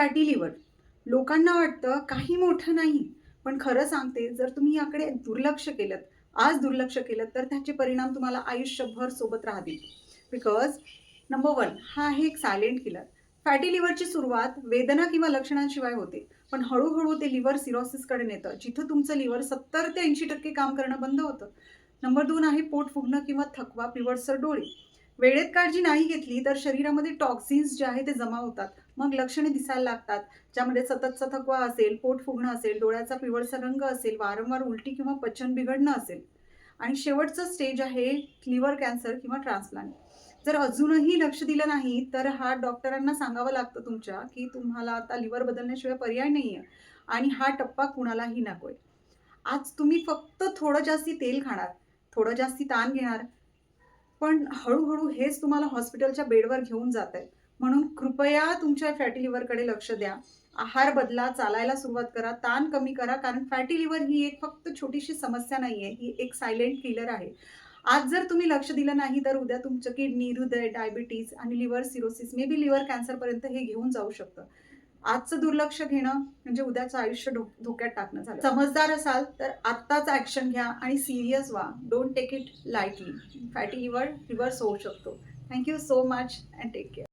Fatty liver. लोकांना वाटतं काही मोठं नाही पण खरं सांगते जर तुम्ही याकडे दुर्लक्ष केलं आज दुर्लक्ष केलं तर त्याचे परिणाम तुम्हाला आयुष्यभर सोबत राहतील. बिकॉज नंबर वन हा आहे एक सायलेंट किलर फॅटी लिव्हरची सुरुवात वेदना किंवा लक्षणांशिवाय होते पण हळूहळू ते लिव्हर सिरोसिसकडे नेतं जिथं तुमचं लिव्हर सत्तर ते ऐंशी टक्के काम करणं बंद होतं. नंबर दोन आहे पोट फुगणं किंवा थकवा पिवळसर डोळे. वेळेत काळजी नाही घेतली तर शरीरामध्ये टॉक्सिन्स जे आहे ते जमा होतात. मग लक्षणे दिसायला लागतात. ज्यामध्ये सततचा थकवा असेल पोट फुगणं असेल डोळ्याचा पिवळसा रंग असेल वारंवार उलटी किंवा पचन बिघडणं असेल. आणि शेवटचं स्टेज आहे लिव्हर कॅन्सर किंवा ट्रान्सप्लांट जर अजूनही लक्ष दिलं नाही तर हा डॉक्टरांना सांगावं लागतं तुमच्या की तुम्हाला आता लिव्हर बदलण्याशिवाय पर्याय नाही आहे आणि हा टप्पा कुणालाही नकोय. आज तुम्ही फक्त थोडं जास्ती तेल खाणार थोडं जास्ती ताण घेणार पण हळूहळू हेच तुम्हाला हॉस्पिटलच्या बेडवर घेऊन जात आहे म्हणून कृपया तुमच्या फॅटी लिव्हरकडे लक्ष द्या. आहार बदला चालायला सुरुवात करा ताण कमी करा कारण फॅटी लिव्हर ही एक फक्त छोटीशी समस्या नाही आहे ही एक सायलेंट किलर आहे. आज जर तुम्ही लक्ष दिलं नाही तर उद्या तुमचं किडनी हृदय डायबिटीज आणि liver cirrhosis may be liver कॅन्सरपर्यंत हे घेऊन जाऊ शकतं. आजचं दुर्लक्ष घेणं म्हणजे उद्याचं आयुष्य धोक्यात टाकणं झालं. समजदार असाल तर आत्ताच ॲक्शन घ्या आणि सिरियस व्हा. Don't take it lightly fatty liver reverse होऊ शकतो. Thank you so much and take care